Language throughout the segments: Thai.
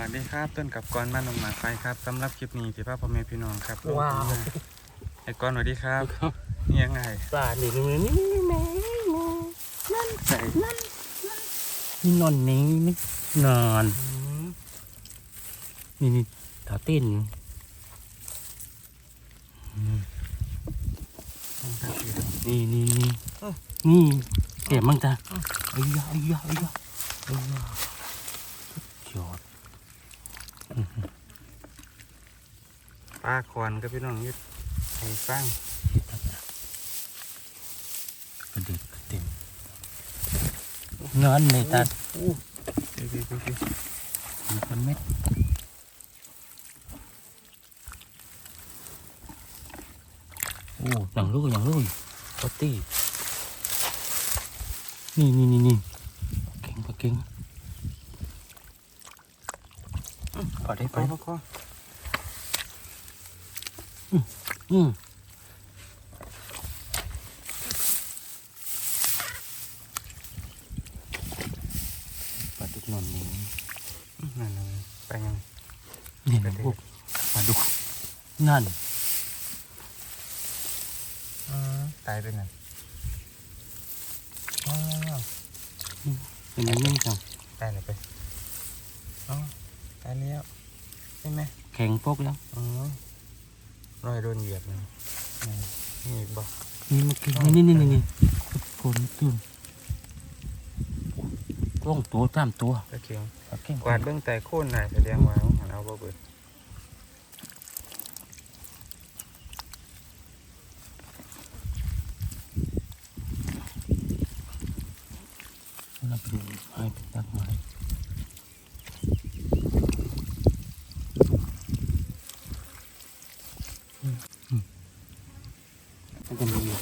วัสดีครับต้นกับกรบ้านหนองหมาไฟครับสำหรับคลิปนี้ที่พ่อพ่อแม่พี่น้องครับลงว้าวทุนมาไอ้กรสวัสดีครับนี่ยังไงปลาหนึ่งนี่นี่แม่นั่นใส่นี่นอนนี่นี่นอนนี่นี่ตาเต้นอืมต้องตั้งชื่อนี่นี่นี่เอ้านี่เก็บมั่งจ้ะไอ้ยาไอ้ยาไอ้ยาไอ้ยาสุดยอด ป้าคอนกับพี่น้องยึดไอ้ฟังกระเด็ดกระเต็มนอนในตาอู้เดี๋ยวเดี๋ยวเดี๋ยวเดี๋ยวมีคนเม็ดโอ้อย่างลูกอย่างลูกปอตตี้นี่นี่นี่นี่เก่งปะเก่งอืมพอได้ไปไปพ่อค อืมปลาดุกนอนนี้นั่นน่ะไปยังนี่นะพวกปลาดุกนั่นตายไปนั่นอ๋อเป็นยังนี้จังตายเลยไปอ๋อตายแล้วใช่ไหมแข็งปกแล้วอ๋อ รอยโดนเหยียบนะอืมนี่อีกบอกนี่มันกินนี่นี่นี่นี่ฝนตื่นกล้องตัวตามตัวตะเคียงปลาเก่งกวาดเบื้องแต่โค่นหน่อยแสดงว่าหันเอาบ่เบิดเราไปดูไม้เป็นตักไม้อืมอืมมันจะมีอยู่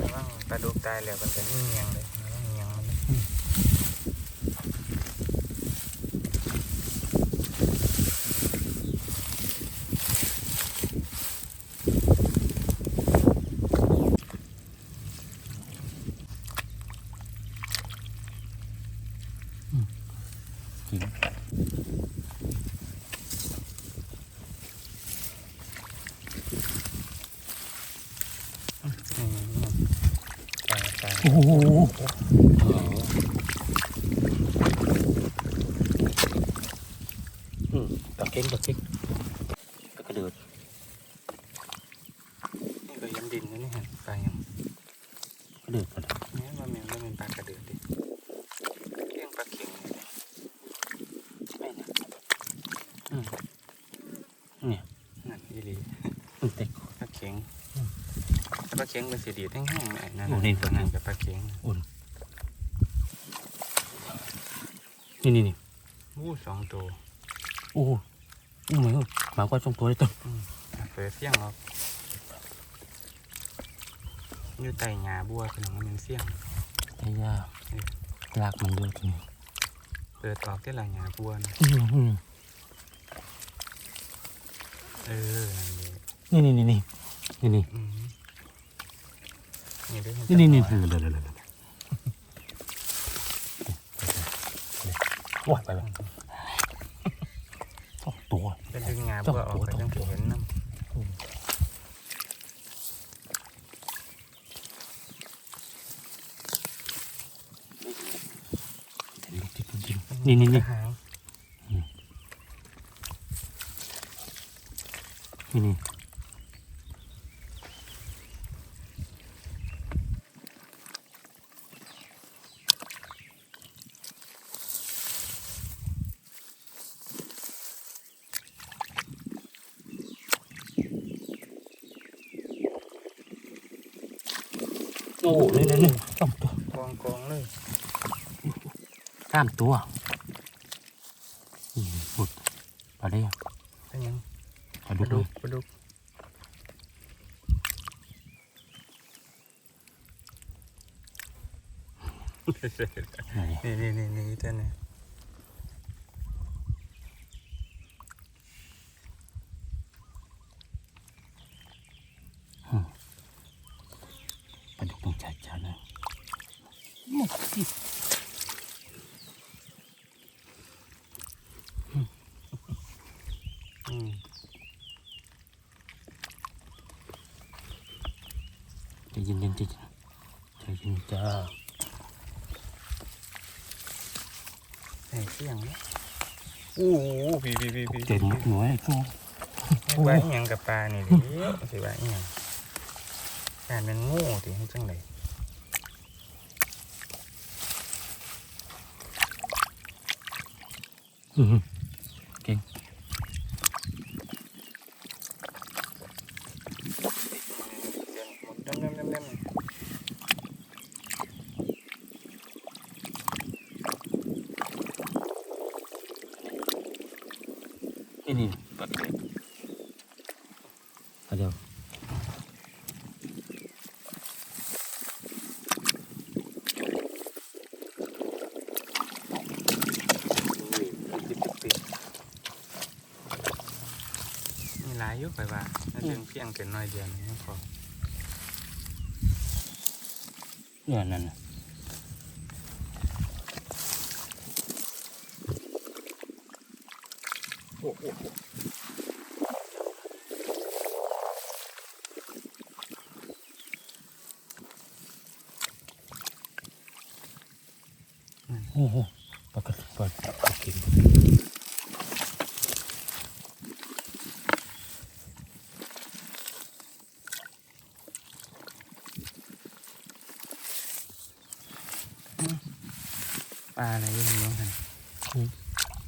ระวังปลาดุกตาย แล้วมันจะนี่เงียงเลยงเงียงมันเลย กิน นี่นี่ตายตาย โอ้โหอืม ปลาเก่งปลาเก่งปลากระเดิดนี่ก็ยันดินนะนี่เห็นปลายังกระเดิดกระเดิดเนี่ยว่ามันว่ามันปลากระเดือดดิเลี้ยงปลาเข็งนี่ไม่นะอืมเนี่ยนั่นอีหลีมันเต็กปลาเข็งแต่ปลาเข็งมันสีดีดแห้งๆไอ้นั่นโอ้นี่ตัวนั้นกับปลาเข็งอุ่น นี่นี่นี่อู้สองตัวโอ้โหอู้เหมือนหมากว่าสองตัวเลยต้นอะเปิดเสียงออกอยู่ใต้หญ้าบัวเป็นของมันเสียงแต่ยาลากมันเยอะทีนี้เปิดออกที่หลังหญ้าบัวนะอืมอืมเออนั่นเลยนี่นี่นี่นี่นี่นี่อืมนี่ด้วยนี่ นี่นี่นี่เลยเลยเลยเลยว้ายไปไปสองตัวเป็นดึงหญ้าบัวออกไปจังสิเห็นน้ำลูกที่พุ่งยิงนี่นี่นี่หางนี่นี่โอ้นี่นี่นี่สองตัว กองกองๆเลย สามตัวนี่หมดปลาได้ยังเป็นหยังปลาปดุลากดุเลยกปลาดุกไหนนี่นี่นี่นี่เจ้าเนี่ย ปลาดุกต้องช้าๆนะ อืม ใจเย็นเย็นๆใจเย็นใจเย็นจ้า ใส่เสียงนะ อู้หูพี่พี่พี่ตกพี่ใจหมดหน่วยจูสิว่าอีหยังกับปลานี่เดิสิว่าอีหยังการเป็นโง่ติให้จังไดอือ เล่มเล่มเล่มเล่ม นี่นี่ปัดเอาเดี๋ยว มีหลายอยู่ไปว่าน่าจะเพียงเกินน้อยเดียวนี่พอเนี่ยนั่นน่ะโอ้โหโอ้โหปากกาปากกากิน ปลาอะไรอยู่นี่มั้งคัน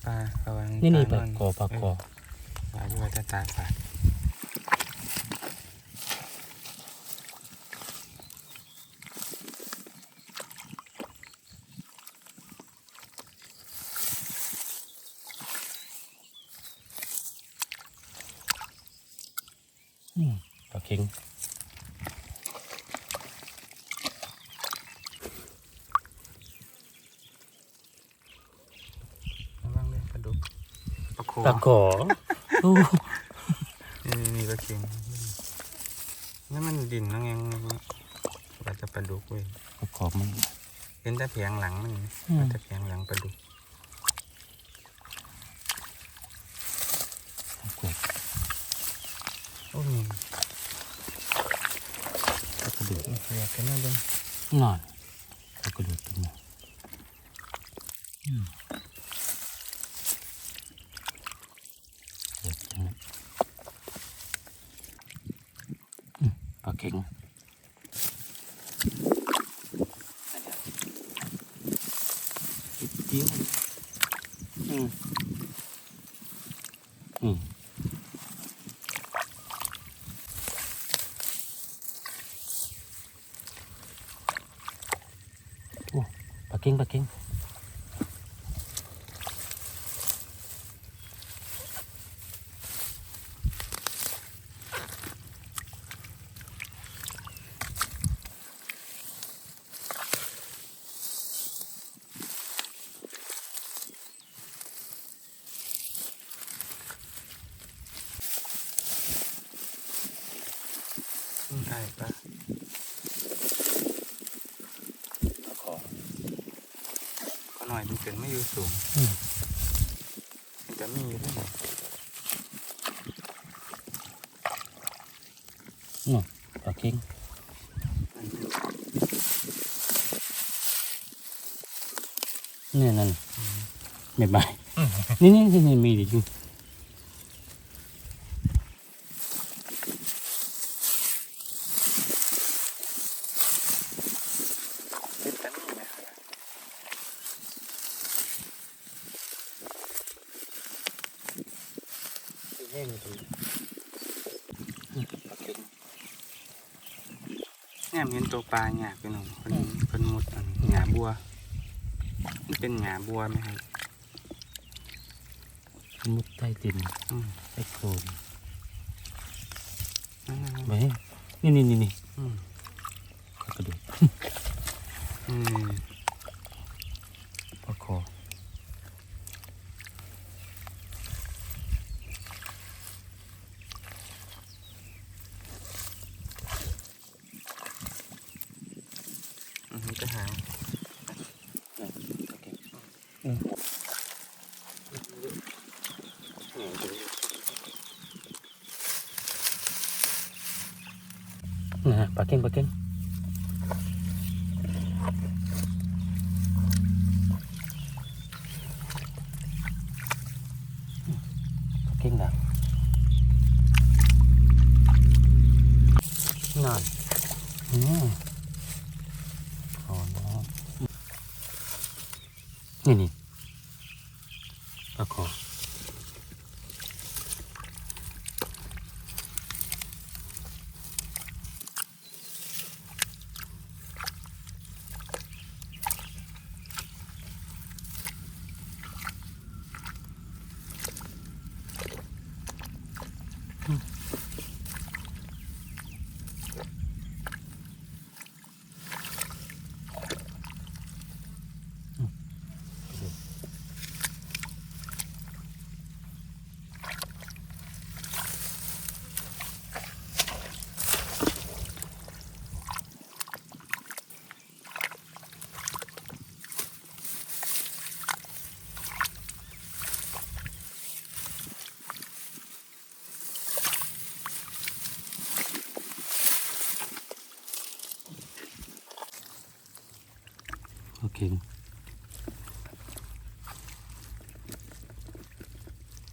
ปลาเขาวาง นี่นี่ปปาลากกอปากกอปลาอยู่ว่าจะตายปลาอืมปลาเค็ง ระวังเลยปลาดุก ปลาโคปลากอโอ้นี่นี่นี่ปลาเค็งนี่มันดินแล้วไงว่าจะปลาดุกเว้ยปลากอมันเห็นแต่เพียงหลังมันอืมมันแต่เพียงหลังปลาดุกกวดโอ้ยปลากระดูกเรียกกันมาเบิ่งนอนปลากระดูกตัวนี้อืมเดี๋ยวตรงนี้อืมปลาเค็งนิดเดียวอืมอืม ปลาเก่งปลาเก่ง อืมได้ปลา ขอ ก็หน่อยมันเกินไม่อยู่สูงมันจะมีอยู่ด้วยนอืมปลาเก่งนี่นั่นไม่ไปนี่นี่นี่มีดิจูติดแต่นี่นะครับ เฮ้ยนี่ดีปลาเก่งเนี่ยเห็นตัวปลาหยาบไปหน่อยเป็นเป็นมุดอันหยาบัวมันเป็นหยาบัวไหมครับมุดใต้ดินอืมใต้โคลนนั่นนั่นไปนั่นนี่ มันจะหาวปลาเก่งปลาเก่ง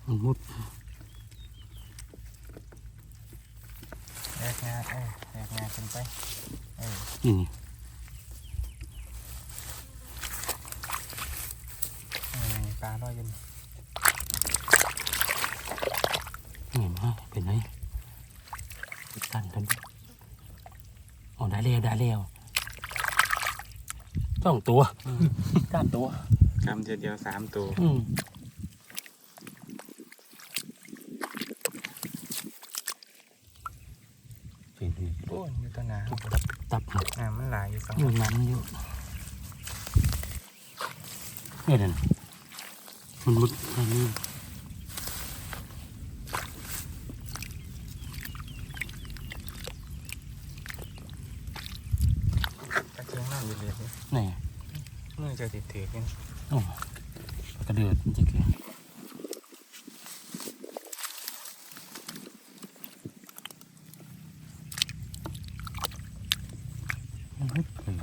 มันมุดแยกงาเออแยกงาขึ้นไปเออนี่นี่นี่ปลาลอยอยืนนี่มาเป็นไงตันทันอ๋อได้แล้วได้แล้วสองตัวสามตัวกำเดียวเดียวสามตัว อืมเป็นไง โอ้ยมีตัวหนา ตับหมด น้ำมันหลายอยู่สองอยู่น้ำเยอะนี่นั่นมันมุดอันนี้ตะเกียงน้ำอยู่เลยไหนมือจะติดถือกันโอ้กระเดือดจริงๆมันฮึบเลย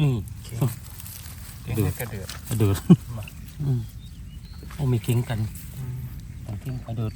นี่ เกียงให้กระเดือดกระเดือดมาอืมโอ้มีเก่งกันของเก่งกระเดือด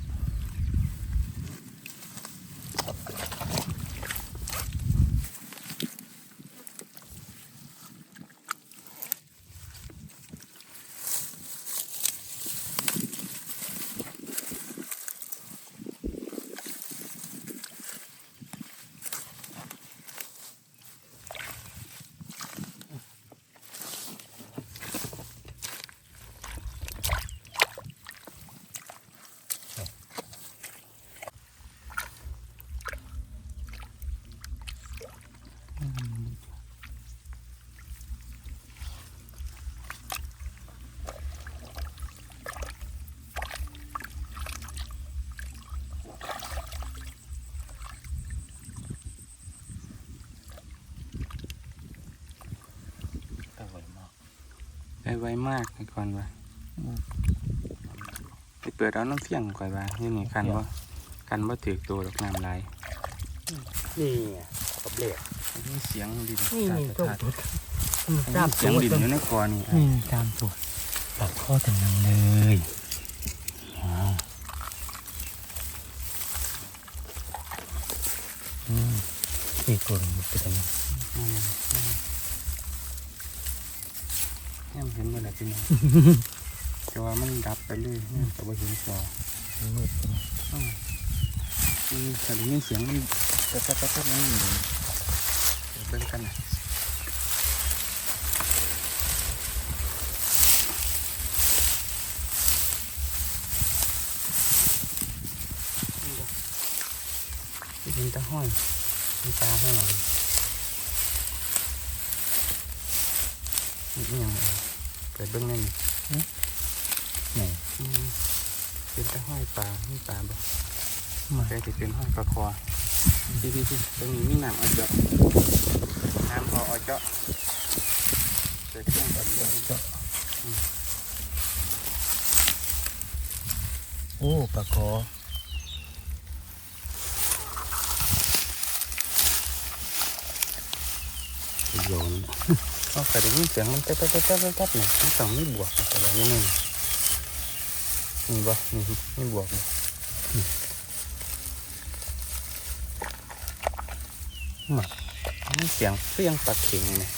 ได้ไวมากไอ้ก่อนว่าไปเปิดเอาน้ำเฟียงก่อนว่านี่นี่กันว่ากันว่าถือตัวดอกน้ำลายนี่ไงกับเหล็กมีเสียงดินนี่นี่ตัตัวดตัวๆมีเสียงดินอยู่ในคอนี่นี่ตามตัวปากข้อถึงนังเลยว้าวอืมนี่ตัวมันเป็นยังไง พี่น้องแต่ว่ามันดับไปเลยนี่แต่ว่าเห็นจอมืดอืมแต่ได้ยินเสียงมันตะตะตะตะนั่นอยู่เดี๋ยวเบิ่งกันนะเห็นตะห้อยมีตาห้อยนี่ยัง ไงเปิดเบิ้งนั่นไหนอืมเป็นแตะห้อยปลาไม่ปลาบ่มันเคยติดเป็นห้อยปลาคอพี่พี่พี่ตรงนี้มีน้ำเอาเจาะน้ำพอเอาเจาะเดี๋ยวเครื่องก่อนเลยก็โอ้ปลาคอโยน เขาเคยได้ยินเสียงมันแต๊ะแต๊ะแต๊ะแต๊ะแต๊ะเนี่ยมันต้องมีบวกอะไรอย่นี้นี่บ่นี่มีบวกบ่มามีเสียงเฟี้ยงปลาเข็งเนี่ย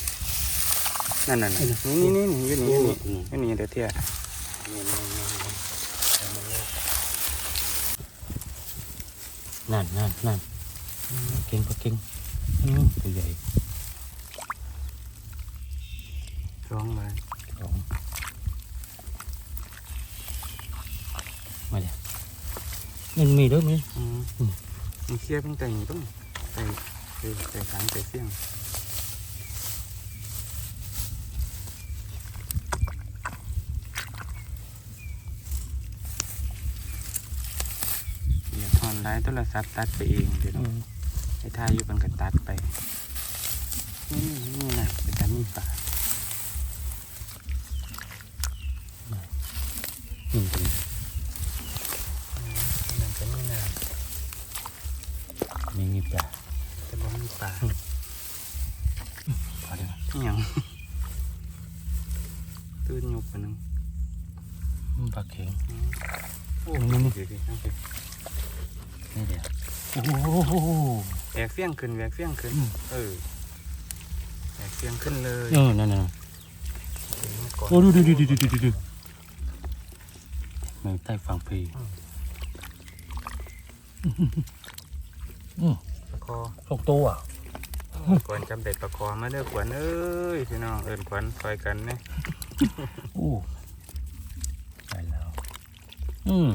นั่นนั่นนั่นนี่นี่นี่อยู่นี่อยู่นี่อยู่นี่เดี๋ยวเที่ยนั่นนั่นนั่นเก่งปลาเก่งอืมตัวใหญ่ ร้องมาของมาเลยมันมีด้วยมั้ยอืมมันเคลียร์เพิ่งแต่งต้องใส่ใส่ใส่ถางใส่เฟี้ยงเดี๋ยวถอนไลน์โทรศัพท์ตัดไปเองเดี๋ยวต้องไอ้ท่าอยู่มันก็ตัดไปนี่นี่นะเป็นการมีป่า นี่เดียวโอ้โหแหวกเฟี้ยงขึ้นแหวกเฟี้ยงขึ้นอืมเออแหวกเฟี้ยงขึ้นเลยเออนั่นน่ะเดี๋ยวก่อนโอ้ดูดูดูดูดูดูดูมันใต้ฝั่งพีอืมประคอหกตัวอะก่อนจำเด็ดประคอมาเด้อขวัญเอ้ยพี่น้องเอิญขวัญคอยกันเนี่ยโอ้ไปแล้ว อืม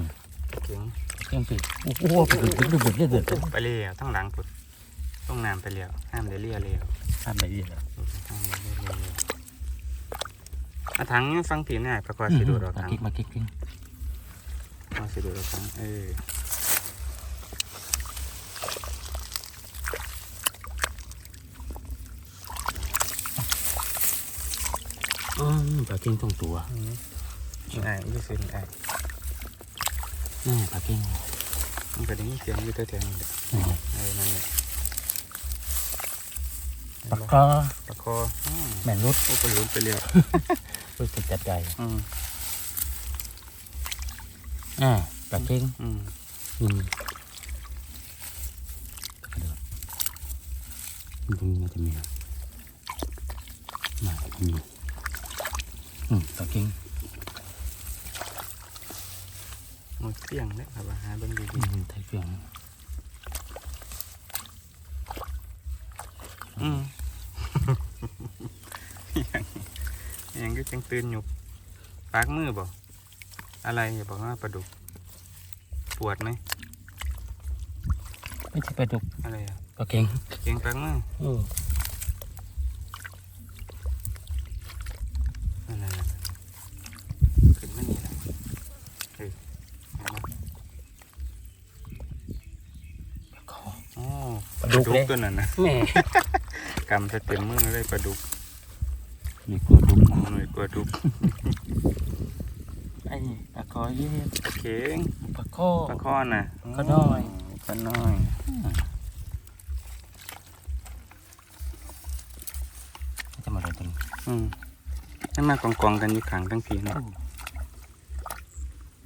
เก่งเก่งปีโอ้โหไปดูดูดูเดือดเดือดไปเลี้ยวทั้งหลังปุดต้องน้ำไปเลี้ยวห้ามได้เลี้ยวเลี้ยวทำไปเรื่อยแล้วอาถังนี่ฟังผีหน่อยประกอบสิดูดอกมาถังกิ๊กมากิ๊กกิ๊กเอาสิดูดอกถังเอออืมปลาเก่งตรงตัวไอ้ยี่สิบไอ้ นี่ปลาเก่งมันก็ได้ยินเสียงอยู่แถวๆนี้แหละนี่เออนั่นแหละปลาคอประคออืมแม่นรุดโอ้คนลุ้นไปเรียวรู้สึกจัดใจอืมอ่าปลาเก่งอืมอืมกระโดดตรงนี้น่าจะมีนะน่าจะมีอืมปลาเก่ง หมดเสียงเนี่ยครับว่าหาเบิ่งดี อืมไทยเฟียง ๆ อืมยังยังก็จังตื่นอยู่ปากมือบ่อะไรอย่าบอกว่าปลาดุก ปวดไหมไม่ใช่ปลาดุกอะไรอะปลาเก่งเก่งปากมือเออนั่นนั่นขึ้นมานี่แหละเฮ้ยเอามาปลาคอโอ้ปลาดุกเลยตัวนั้นนะ แม่กำจะเต็มมือเลยปลาดุกมีกลัวดุกหน่วยกลัวดุกไอ้ปลาคอเยี่ปลาเข็งปลาคอปลาคอนน่ะปลาน้อยปลาน้อยจะมาโดนตรงนี้อืมนั่นมากองกองๆกันอยู่ขังทั้งทีเนาะ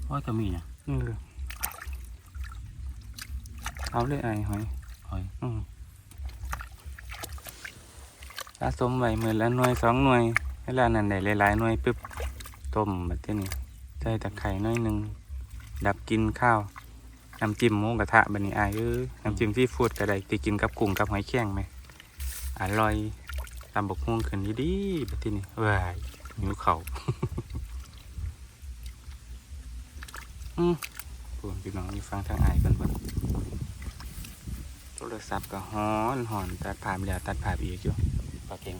โอ้ยก็มีนะเออเอาเลยไอ้หอยหอยอืม สะสมไว้มือละหน่วยสองหน่วยเวลานั้นได้หลายๆหน่วยปึ๊บต้มแบบนี้ใส่ตะไคร่หน้อยหนึ่งดับกินข้าวน้ำจิ้มหมูกระทะบันนี้อายเอ้ยน้ำจิ้มซีฟู้ดก็ได้ที่กินกับกุ้งกับหอยแครงไหมอร่อยตำบกฮวงขึ้นดีๆแบบนี้ว้ายหิวเขาอืมพวกพี่น้องอยู่ฟังทางอายกันเบิ่งโทรศัพท์ก็ฮ้อนหอนตัดผ่านแล้วตัดผ่านอีกอยู่ ปลาเก่ง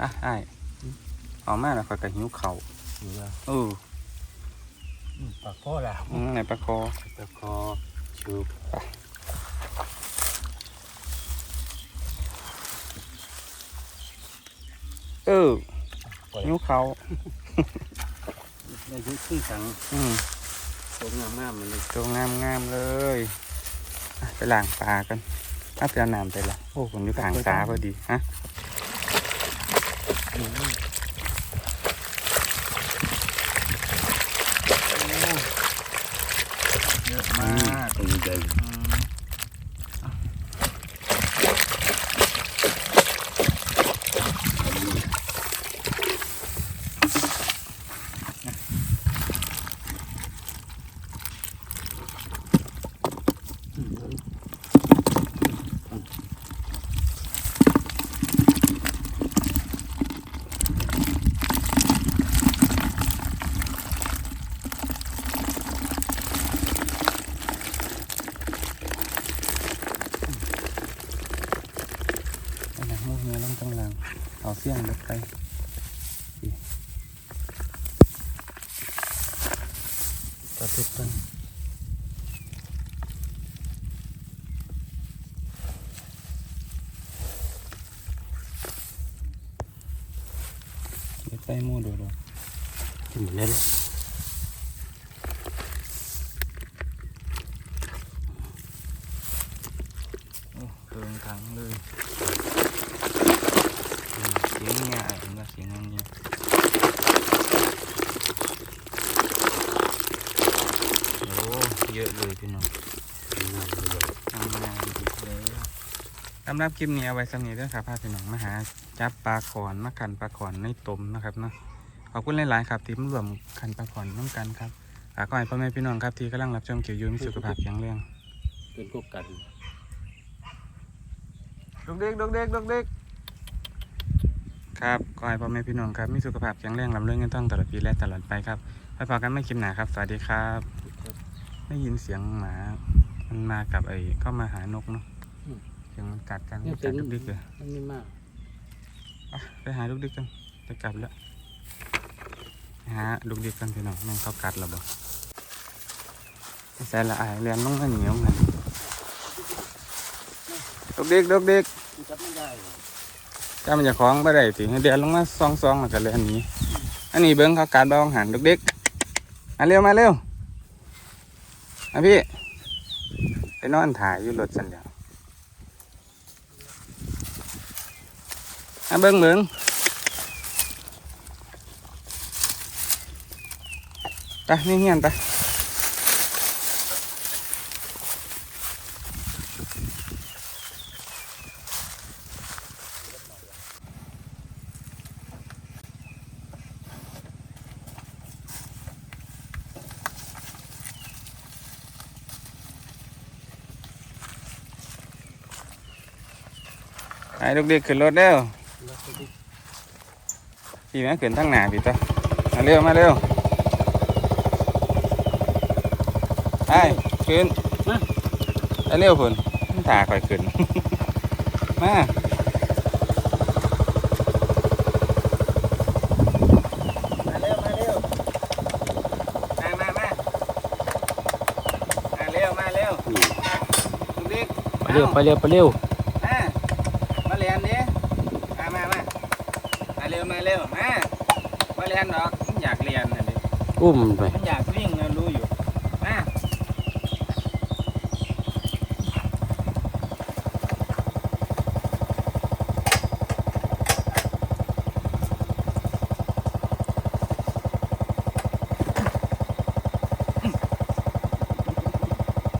อะอ้ายออกมาแล้วข่อยก็หิวเข่าวนี่ว่าเออปากพ่อแล้วอืมไหนปลาคอปากคอชูบเออหิวเขา วได้ยุขึ้นสังอืมตรงงามงามๆมันเลยตัวงามงามๆเลยอะไปล้างปลากันถ้าไปเอาน้ำไปละโอ้ผมอยู่กลางสาพอดีฮะเยอะมากตรงใหญ่ไอ้หนังมูกเนื้อลงตั้งหลังเอาเสี้ยงลดไปอีก ระทุกต้นเดี๋ยวไปมูดูดูขึ้นมาแล้ว โอ้เติมถังเลยอืมเสียงเงี้ยอะผมว่าเสียงเงี้ยโอ้เยอะเลยพี่น้อง งามเลย ทำงานดีเลยสำหรับคลิปนี้เอาไว้สำนีเด้วยครับพาพี่น้องมาหาจับปลาขอนมาขันปลาขอนในตมนะครับเนาะขอบคุณหลายๆครับที่มารวมขันปลาขอนน้ำกันครับฝากขอให้พ่อแม่พี่น้องครับที่กำลังรับชมเกี่ยวอยูมีสุขภาพแข็งแรงเป็นกบกันดกเด็กดกเด็กดกเด็กครับขอให้พ่อแม่พี่น้องครับมีสุขภาพแข็งแรงลำเรื่องเงินทองตลอดปีและตลอดไปครับไปพบกันไม่คลิปหนาครับ สวัสดีครับ ได้ยินเสียงหมา มันมากับไอ้เข้ามาหานกเนาะเสียงมันกัดกันมันกัดดุกดิกเลยมันไม่มากอะไปหาดุกดิกกันจะกลับแล้วไปหาดุกดิกกันพี่น้องแม่งเขากัดเราบ่ใส่ละอายเรียนน้องก็เหนียวกันดุกดิกดุกดิกจับไม่ได้จ้ามันจะคล้องไปได้สิเดี๋ยวลงมาซองซองๆแล้วก็เลยอันนี้ อันนี้เบิ้งเขาการบ้องหันดุกดิกมาเร็วมาเร็วมาพี่ไปนอนถ่ายอยู่รถสันเดียว มาเบิ้งเบิ้งไปนี่เพี่แม่ขึ้นทั้งหน้าพี่ตัวมาเร็วมาเร็วไอ้ขึ้นมาไปเร็วพุ่นมันตาคอยขึ้น มามาเร็วมาเร็วมามามามาเร็วมาเร็วนี่ดุกดิกไปเร็วไปเร็วไปเร็ว มามาเรียนดิมามามามาเร็วมาเร็วมามาเรียนด อุ้มไป มันอยาก